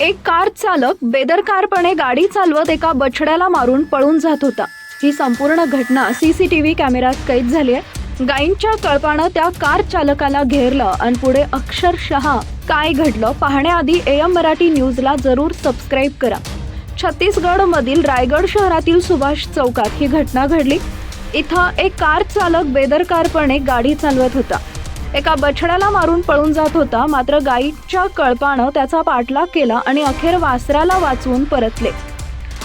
एक कार चालक बेदरकारपणे गाडी चालवत एका बछड्याला मारून पळून जात होता. ही संपूर्ण घटना सीसीटीव्ही कॅमेऱ्यात कैद झाली आहे. गायींच्या कळपानं त्या कार चालकाला घेरलं आणि पुढे अक्षरशः काय घडलं पाहण्याआधी एम मराठी न्यूजला जरूर सबस्क्राईब करा. छत्तीसगड मधील रायगड शहरातील सुभाष चौकात ही घटना घडली. इथं एक कार चालक बेदरकारपणे गाडी चालवत होता. एका बछड्याला मारून पळून जात होता मात्र गाईच्या कळपानं त्याचा पाठलाग केला आणि अखेर वासराला वाचवून परतले.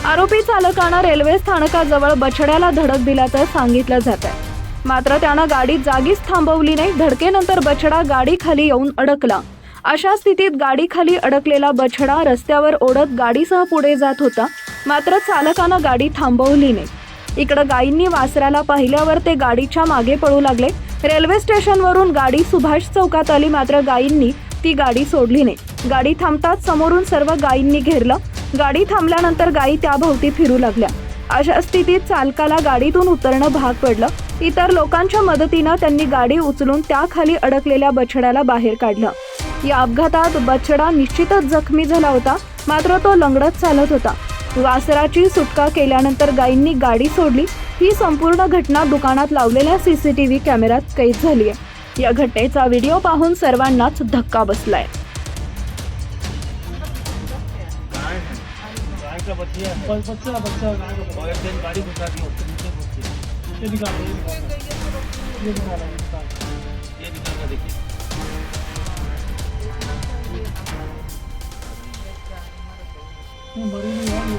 आरोपी चालकानं रेल्वे स्थानकाजवळ बछड्याला धडक दिल्याचं सांगितलं जात आहे मात्र त्यानं गाडी जागीच थांबवली नाही धडकेनंतर बछडा गाडीखाली येऊन अडकला. अशा स्थितीत गाडीखाली अडकलेला बछडा रस्त्यावर ओढत गाडीसह पुढे जात होता मात्र चालकानं गाडी थांबवली नाही. इकडं गायींनी वासराला पाहिल्यावर ते गाडीच्या मागे पळू लागले रेल्वे स्टेशनवरून गाडी सुभाष चौकात आली मात्र गायींनी ती गाडी सोडली नाही गाडी थांबताच समोरून सर्व गायींनी घेरलं. गाडी थांबल्यानंतर गायी त्याभोवती फिरू लागल्या. अशा स्थितीत चालकाला गाडीतून उतरणं भाग पडलं. इतर लोकांच्या मदतीनं त्यांनी गाडी उचलून त्याखाली अडकलेल्या बछड्याला बाहेर काढलं. या अपघातात बछडा निश्चितच जखमी झाला होता मात्र तो लंगडत चालत होता. वासराची सुटका केल्यानंतर गायींनी गाडी सोडली. ही संपूर्ण घटना दुकानात लावलेल्या सीसीटीव्ही कॅमेऱ्यात कैद झाली आहे. या घटनेचा व्हिडिओ पाहून सर्वांनाच धक्का बसलाय. बच्चा ये मरी नहीं है ये